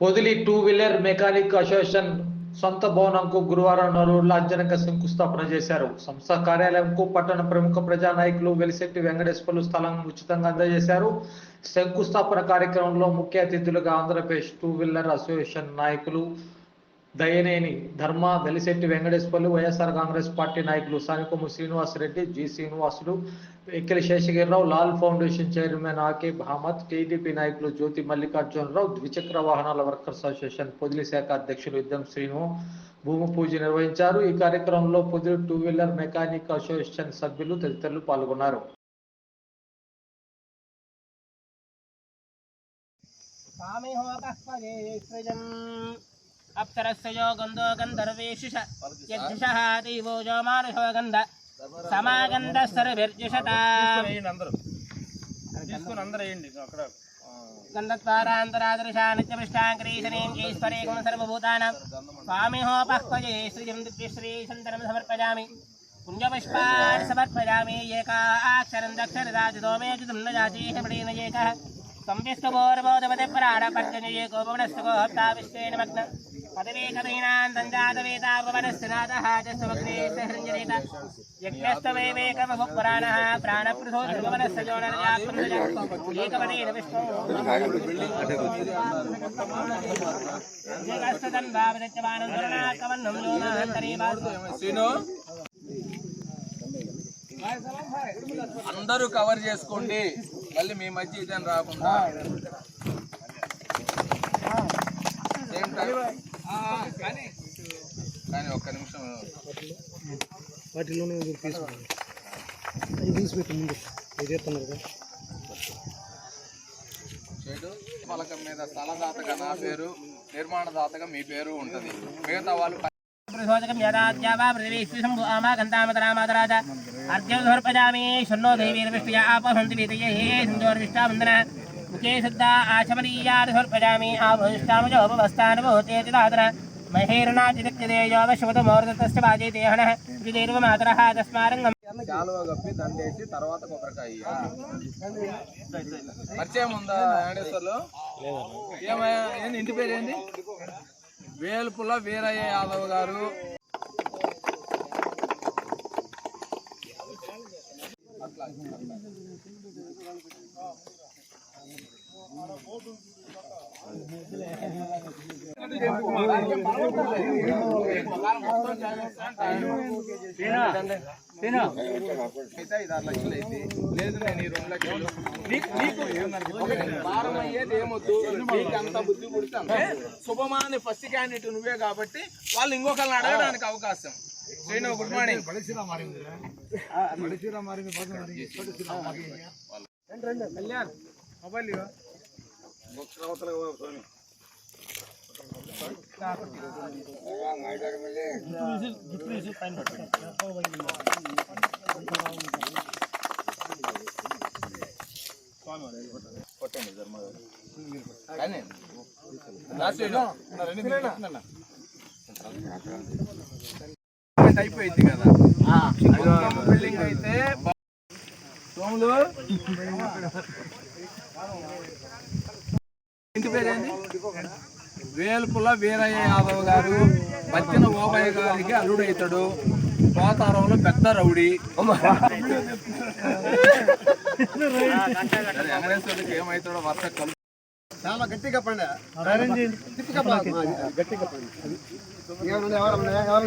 Podili two wheeler mechanic association సొంత భవనంకు గురువారం నలుగురు లాంఛనంగా శంకుస్థాపన చేశారు. సంస్థ కార్యాలయంకు పట్టణ ప్రముఖ ప్రజా నాయకులు వెలిశెట్టి వెంకటేశ్వర్లు స్థలం ఉచితంగా అందజేశారు. శంకుస్థాపన కార్యక్రమంలో ముఖ్య అతిథులుగా ఆంధ్రప్రదేశ్ టూ వీలర్ అసోసియేషన్ నాయకులు దయనేని ధర్మ వెలిశెట్టి వెంకటేశ్వర్లు వైఎస్ఆర్ కాంగ్రెస్ పార్టీ నాయకులు Sanikommu Srinivasa Reddy G Srinivasulu Ekkili Seshagiri Rao Lal foundation chairman Ake Ahmed TDP నాయకులు జ్యోతి మల్లికార్జునరావు ద్విచక్ర వాహనాల వర్కర్స్ అసోసియేషన్ పొదిలి శాఖ అధ్యక్షులు యుద్ధం శ్రీను భూమి పూజ నిర్వహించారు. ఈ కార్యక్రమంలో Podili two wheeler mechanic association సభ్యులు తదితరులు పాల్గొన్నారు. కామే హోకస్పదే సృజన్ అప్సరస్య గంధో గంధర్వేషిష యజ్జషః దేవో జో మానుషో గంధ సమాగంధ సర్విర్జషత వేయండి అందరూ తీసుకుని అందరూ వేయండి అక్కడ గంధత్వారాంతరాదర్శానిత్యపృష్టాంకరీశనేం ఈశ్వరే గుణ సర్వభూతానాం స్వామి హోపహ్వజే శ్రీజం దివ్యశ్రీ సంతరం సమర్పయామి పుణ్యపుష్పాన్ని సమర్పయామి ఏకాక్షరం దక్షరదాచితో మే చితం న జాతీహ మృడేన ఏకः అందరూ కవర్ చేసుకోండి. మళ్ళీ మీ మధ్య ఇదని రాకుండా. సేమ్ టైం కానీ ఒక్క నిమిషం. వాటిలోనే తీసుకోండి. అవి తీసిపెట్టి ముందు. ఇది చెప్తున్నారు కదా. చేడు పలకం మీద స్థలదాతగా నా పేరు నిర్మాణదాతగా మీ పేరు ఉంటది. మిగతా వాళ్ళు ప్రసోదకం యదాద్యావా పృథివీ శంభు ఆమా గంధామతరామాతరాజ అర్జునోర్పజామి షన్నో దైవీర్విష్టుయ ఆపహంతి వీతయే సింధోర్విష్టావందన ముఖే శుద్ధా ఆచమనీయార్హోర్పజామి ఆభవిష్టాముజోపవస్థానుభూతేతి దాతన వాజే దేహనః విదేర్వ తస్మారంగం చాలువ కప్పి దండేసి తర్వాత కొబ్బరికాయ పరిచయం ఉందా ఏమయ్యా ఏంది ఇంటి పేరు ఏంది? వేల్పుల వీరయ్య యాదవ్ గారు. అయితే లక్షలు లేదు నేను ఈ రెండు లక్షలు భారం అయ్యేది ఏమొద్దు నీకు అంత బుద్ధి పుడితే శుభమాని ఫస్ట్ క్యాండిడేట్ నువ్వే కాబట్టి వాళ్ళు ఇంకొకరిని అడగడానికి అవకాశం Srinu good morning Kalyan mobile ఇవ్వ. కానీ రా శ్రీను. నా రెండు మీరు చెప్తున్నా. అయిపోయింది కదా బిల్డింగ్ అయితే సోములు ఇంటి పేరేంటి వేల్పుల వీరయ్య యాదవ్ గారు బత్తిన ఓబయ్య గారికి అల్లుడు అవుతాడు పోతారంలో పెద్ద రౌడీ. వెంకటేశ్వరుడికి ఏమవుతాడో వరుస కలు చాలా గట్టిగా పండి. గట్టిగా పండి గట్టిగా పండి ఎవరు ఎవరు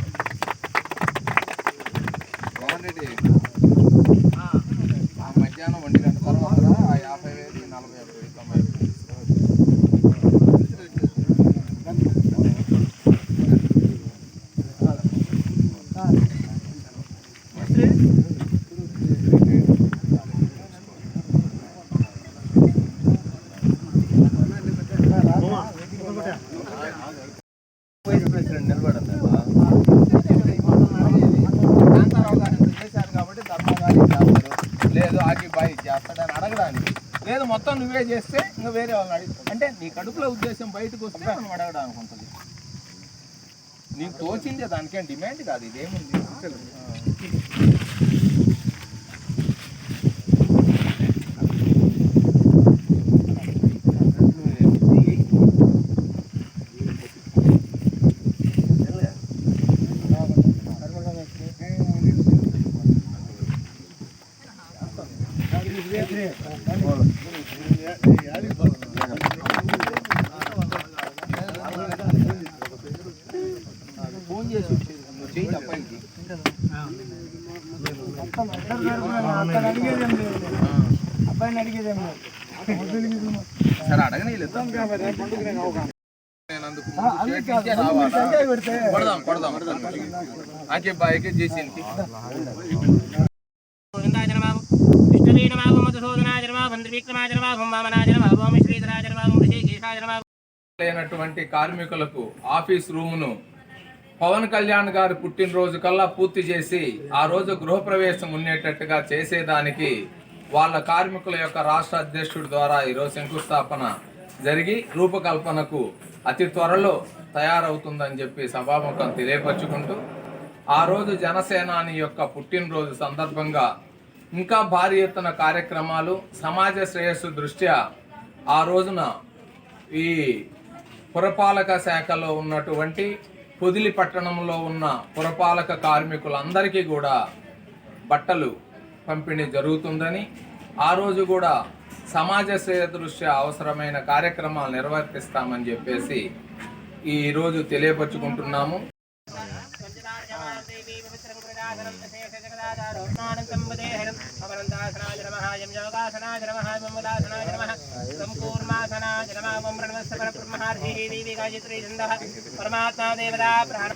నాకు బాయ్ చేస్తాడని అడగడానికి. లేదు మొత్తం నువ్వే చేస్తే ఇంకా వేరే వాళ్ళు అడిగి అంటే నీ కడుపులో ఉద్దేశం బయటకు వస్తే మనం అడగడానికి ఉంటుంది. నీకు తోచిందే దానికేం డిమాండ్ కాదు ఇదేముంది? ఫోన్ చేసి వచ్చేది నువ్వు చేయి అబ్బాయికి సరే అడగనే లేదు? కొడదాం కొడదాం ఆకే బాయ్కే చేసి గోవిందాయ నమః విష్ణువే నమః మధుసూదనాయ నమః బంద్రవిక్రమాయ నమః వామనాయ నమః ఓం శ్రీధరాయ నమః ఋషికేశాయ నమః లేనటువంటి కార్మికులకు ఆఫీస్ రూమును పవన్ కళ్యాణ్ గారు పుట్టినరోజు కల్లా పూర్తి చేసి ఆ రోజు గృహప్రవేశం ఉండేటట్టుగా చేసేదానికి వాళ్ళ కార్మికుల యొక్క రాష్ట్ర అధ్యక్షుడి ద్వారా ఈరోజు శంకుస్థాపన జరిగి రూపకల్పనకు అతి త్వరలో తయారవుతుందని చెప్పి సభాముఖం తెలియపరుచుకుంటూ ఆ రోజు జనసేనాని యొక్క పుట్టినరోజు సందర్భంగా ఇంకా భారీ ఎత్తున కార్యక్రమాలు సమాజ శ్రేయస్సు దృష్ట్యా ఆ రోజున ఈ పురపాలక శాఖలో ఉన్నటువంటి పొదిలి పట్టణంలో ఉన్న పురపాలక కార్మికులందరికీ కూడా బట్టలు పంపిణీ జరుగుతుందని ఆ రోజు కూడా సమాజ శ్రేయ దృష్ట్యా అవసరమైన కార్యక్రమాలు నిర్వర్తిస్తామని చెప్పేసి ఈరోజు తెలియపరుచుకుంటున్నాము. పవిత్రం ప్రజాధనం శేష జగదాధారం. యం యోగాసనాయ నమః మమ్మదాసనాయ నమః. సంపూర్ణాసనాయ నమః. పరబ్రహ్మహర్షి దేవి గాయత్రీ ఛంద. పరమాత్మా దేవతా ప్రాణ